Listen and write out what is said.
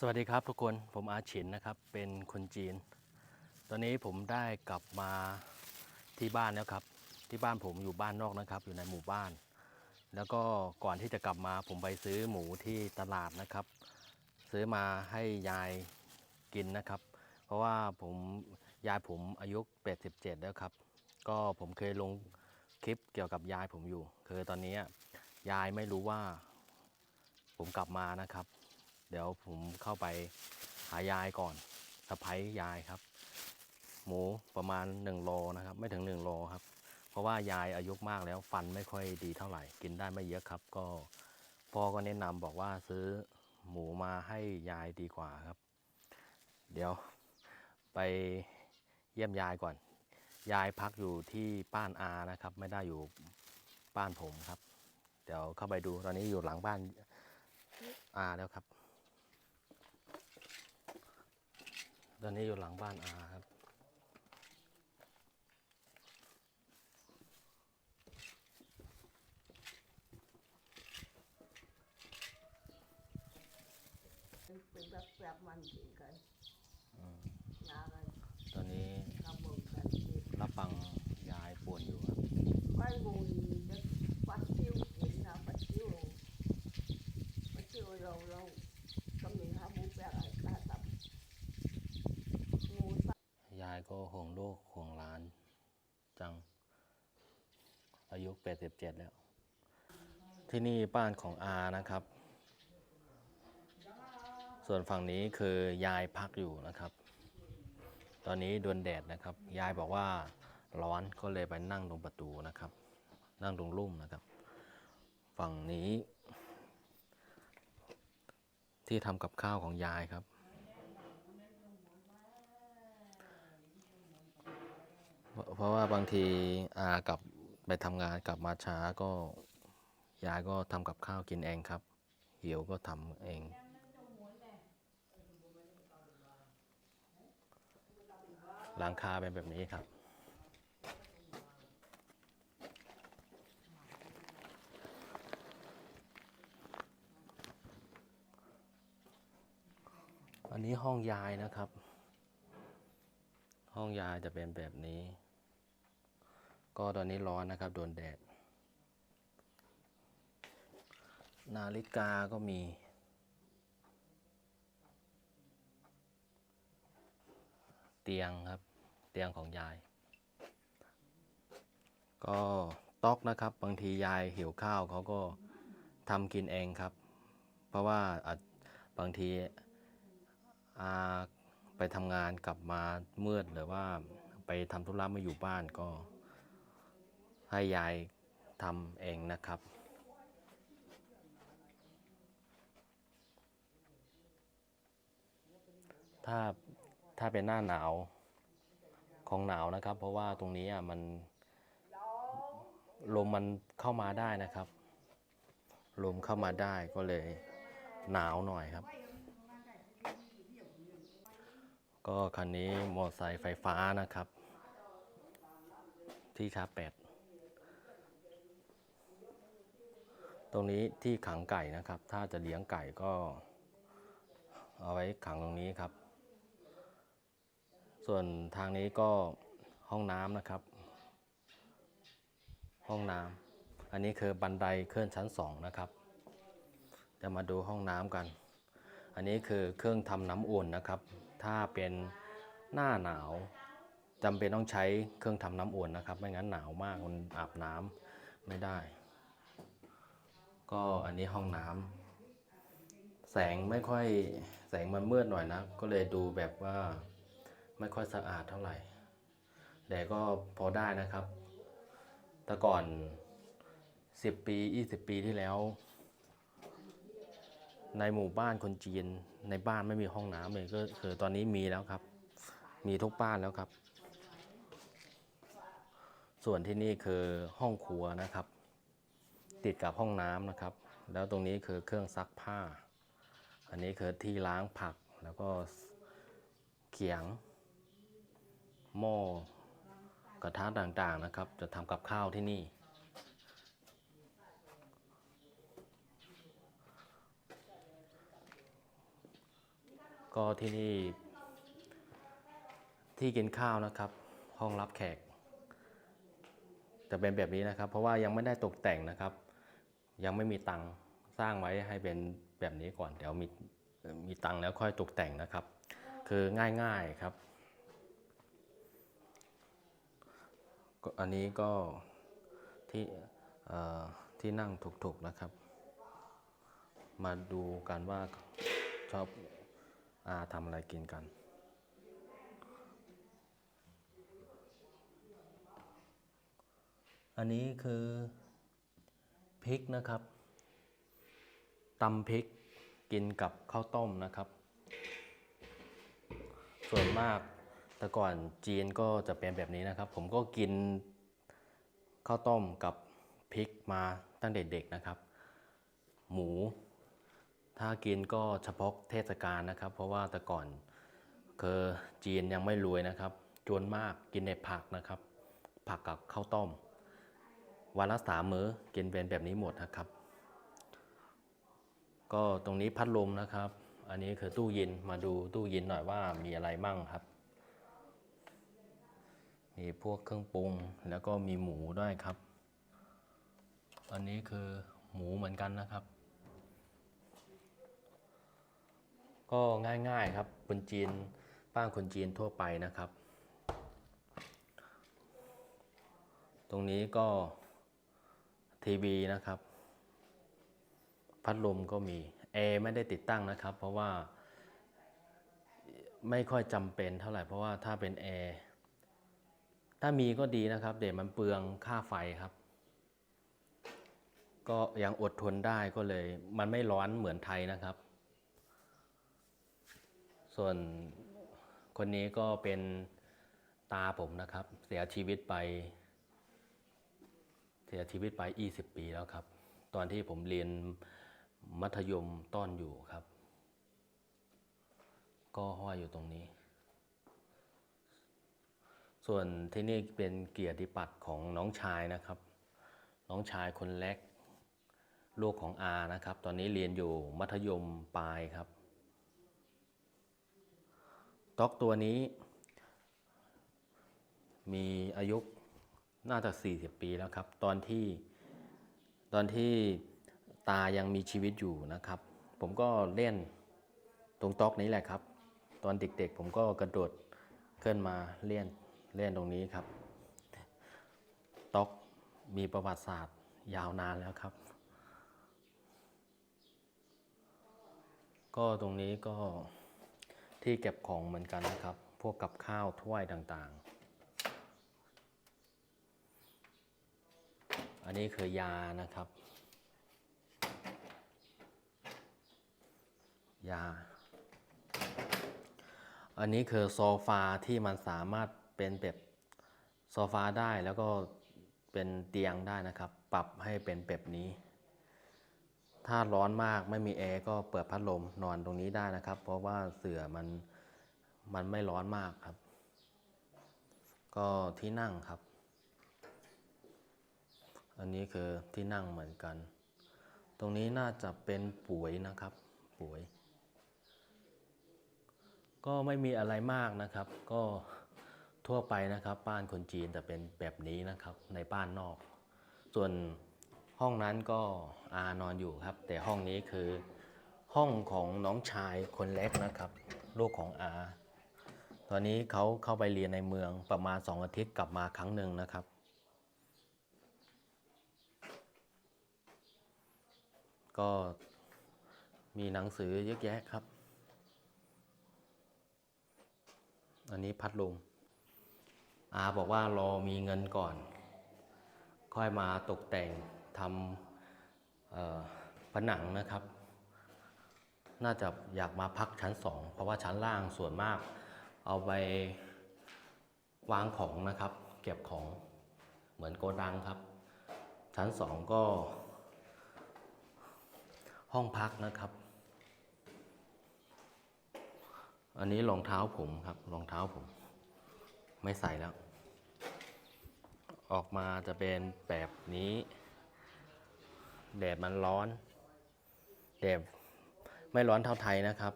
สวัสดีครับทุกคนผมอาฉินนะครับเป็นคนจีน ตอนนี้ผมได้กลับมาที่บ้านแล้วครับ ที่บ้านผมอยู่บ้านนอกนะครับ อยู่ในหมู่บ้าน แล้วก็ก่อนที่จะกลับมาผมไปซื้อหมูที่ตลาดนะครับ ซื้อมาให้ยายกินนะครับ เพราะว่าผมยายผมอายุ 87 แล้วครับ ก็ผมเคยลงคลิปเกี่ยวกับยายผมอยู่ คือตอนนี้ยายไม่รู้ว่าผมกลับมานะครับ เดี๋ยวผมเข้าไปหายายก่อนสะพ้ายยายครับ หมูประมาณ1โลนะครับ ไม่ถึง1โลครับ เพราะว่ายายอายุมากแล้วฟันไม่ค่อยดีเท่าไหร่ กินได้ไม่เยอะครับ ก็พ่อก็แนะนำบอกว่าซื้อหมูมาให้ยายดีกว่าครับ เดี๋ยวไปเยี่ยมยายก่อน ยายพักอยู่ที่บ้านอานะครับ ไม่ได้อยู่บ้านผมครับ เดี๋ยวเข้าไปดูตอนนี้อยู่หลังบ้านอาแล้วครับ ต อนนี้อยู่หลังบ้านอาครับ เป็นแบบแบบมันกินกันอืมงากันตอนนี้กำมือกันรับฟังยายป่วนอยู่ครับไม่บุยจะปัดติ้วกินนะปัดติ้วปัดติ้วเราเราต้องมีหาหมูแปลกอะไรตาตับหมูตับ ยายก็ห่วงลูกห่วงหลาน จัง อายุ 87 แล้ว ที่นี่บ้านของอานะครับ ส่วนฝั่งนี้คือยายพักอยู่นะครับ ตอนนี้โดนแดดนะครับ ยายบอกว่าร้อนก็เลยไปนั่งตรงประตูนะครับ นั่งตรงร่มนะครับ ฝั่งนี้ ที่ทำกับข้าวของยายครับ เพราะว่าบางทีอากลับไปทำงานกลับมาช้าก็ยายก็ทำกับข้าวกินเองครับ หิวก็ทำเอง หลังคาเป็นแบบนี้ครับ อันนี้ห้องยายนะครับ ห้องยายจะเป็นแบบนี้ ก็ตอนนี้ร้อนนะครับ โดนแดด นาฬิกาก็มี เตียงครับ เตียงของยาย ก็ต๊อกนะครับ บางทียายหิวข้าวเขาก็ทำกินเองครับ เพราะว่าบางทีอาไปทำงานกลับมามืดหรือว่าไปทำธุระไม่อยู่บ้านก็ ให้ยายทำเองนะครับ ถ้าถ้าเป็นหน้าหนาวของหนาวนะครับ เพราะว่าตรงนี้อะมันลมมันเข้ามาได้นะครับ ลมเข้ามาได้ก็เลยหนาวหน่อยครับ ก็คันนี้มอเตอร์ไซค์ไฟฟ้านะครับ ที่ชาร์จแปด รงนี้ที่ขังไก่นะครับ ถ้าจะเลี้ยงไก่ก็เอาไว้ขังตรงนี้ครับ ส่วนทางนี้ก็ห้องน้ำนะครับ ห้องน้ำอันนี้คือบันไดเคลื่อนชั้นสองนะครับ จะมาดูห้องน้ำกัน อันนี้คือเครื่องทำน้ำอุ่นนะครับ ถ้าเป็นหน้าหนาวจำเป็นต้องใช้เครื่องทำน้ำอุ่นนะครับ ไม่งั้นหนาวมากมันอาบน้ำไม่ได้ ก็อันนี้ห้องน้ำแสงไม่ค่อยแสงมันมืดหน่อยนะ ก็เลยดูแบบว่าไม่ค่อยสะอาดเท่าไหร่ แต่ก็พอได้นะครับ แต่ก่อน 10 ปี 20 ปีที่แล้ว ในหมู่บ้านคนจีนในบ้านไม่มีห้องน้ำเลยก็คือตอนนี้มีแล้วครับ มีทุกบ้านแล้วครับ ส่วนที่นี่คือห้องครัวนะครับ ติดกับห้องน้ำนะครับ แล้วตรงนี้คือเครื่องซักผ้า อันนี้คือที่ล้างผักแล้วก็เขียง หม้อกระทะต่างๆนะครับ จะทำกับข้าวที่นี่กก็ที่นี่ ที่กินข้าวนะครับ ห้องรับแขกจะเป็นแบบนี้นะครับ เพราะว่ายังไม่ได้ตกแต่งนะครับ ยังไม่มีตังค์สร้างไว้ให้เป็นแบบนี้ก่อน เดี๋ยวมีมีตังค์แล้วค่อยตกแต่งนะครับ คือง่ายๆครับ อันนี้ก็ที่ที่นั่งถูกๆนะครับ มาดูกันว่าชอบอาทำอะไรกินกันอันนี้คือ พริกนะครับตำพริกกินกับข้าวต้มนะครับ ส่วนมากแต่ก่อนจีนก็จะเป็นแบบนี้นะครับ ผมก็กินข้าวต้มกับพริกมาตั้งแต่เด็กนะครับ หมู ถ้ากินก็เฉพาะเทศกาลนะครับ เพราะว่าแต่ก่อนคือจีนยังไม่รวยนะครับ จวนมากกินในผักนะครับ ผักกับข้าวต้ม วันละสามมื้อกินเป็นแบบนี้หมดนะครับ ก็ตรงนี้พัดลมนะครับ อันนี้คือตู้เย็นมาดูตู้เย็นหน่อยว่ามีอะไรมั่งครับ มีพวกเครื่องปรุงแล้วก็มีหมูด้วยครับ อันนี้คือหมูเหมือนกันนะครับ ก็ง่ายๆครับคนจีนบ้านคนจีนทั่วไปนะครับ ตรงนี้ก็ ทีวีนะครับ พัดลมก็มีแอร์ไม่ได้ติดตั้งนะครับ เพราะว่าไม่ค่อยจำเป็นเท่าไหร่ เพราะว่าถ้าเป็นแอร์ถ้ามีก็ดีนะครับ เดี๋ยวมันเปลืองค่าไฟครับ ก็ยังอดทนได้ก็เลย มันไม่ร้อนเหมือนไทยนะครับ ส่วนคนนี้ก็เป็นตาผมนะครับ เสียชีวิตไป เสียชีวิตไป 20 ปีแล้วครับ ตอนที่ผมเรียนมัธยมต้นอยู่ครับ ก็ห้อยอยู่ตรงนี้ ส่วนที่นี่เป็นเกียรติปัตรของน้องชายนะครับ น้องชายคนเล็ก ลูกของอานะครับ ตอนนี้เรียนอยู่มัธยมปลายครับด็อกตัวนี้มีอายุ น่าจะ40 ปีแล้วครับ ตอนที่ตอนที่ตายังมีชีวิตอยู่นะครับ ผมก็เล่นตรงต๊อกนี้แหละครับ ตอนเด็กๆ ผมก็กระโดดขึ้นมาเล่นเล่นตรงนี้ครับ ต๊อกมีประวัติศาสตร์ยาวนานแล้วครับ ก็ตรงนี้ก็ที่เก็บของเหมือนกันนะครับ พวกกับข้าวถ้วยต่างๆ อันนี้คือยานะครับ ยา อันนี้คือโซฟาที่มันสามารถเป็นแบบโซฟาได้แล้วก็เป็นเตียงได้นะครับ ปรับให้เป็นแบบนี้ ถ้าร้อนมากไม่มีแอร์ก็เปิดพัดลมนอนตรงนี้ได้นะครับ เพราะว่าเสื่อมันมันไม่ร้อนมากครับ ก็ที่นั่งครับ อันนี้คือที่นั่งเหมือนกัน ตรงนี้น่าจะเป็นป่วยนะครับ ป่วย ก็ไม่มีอะไรมากนะครับ ก็ทั่วไปนะครับบ้านคนจีนแต่เป็นแบบนี้นะครับในบ้านนอก ส่วนห้องนั้นก็อานอนอยู่ครับ แต่ห้องนี้คือห้องของน้องชายคนเล็กนะครับ ลูกของอา ตอนนี้เขาเข้าไปเรียนในเมืองประมาณสองอาทิตย์กลับมาครั้งหนึ่งนะครับ ก็มีหนังสือเยอะแยะครับ อันนี้พัดลมอาบอกว่ารอมีเงินก่อน ค่อยมาตกแต่งทำผนังนะครับ น่าจะอยากมาพักชั้นสองเพราะว่าชั้นล่างส่วนมาก เอาไปวางของนะครับ เก็บของเหมือนโกดังครับ ชั้นสองก็ ห้องพักนะครับ อันนี้รองเท้าผมครับรองเท้าผม ไม่ใส่แล้ว ออกมาจะเป็นแบบนี้ แดดมันร้อน แดดไม่ร้อนเท่าไทยนะครับ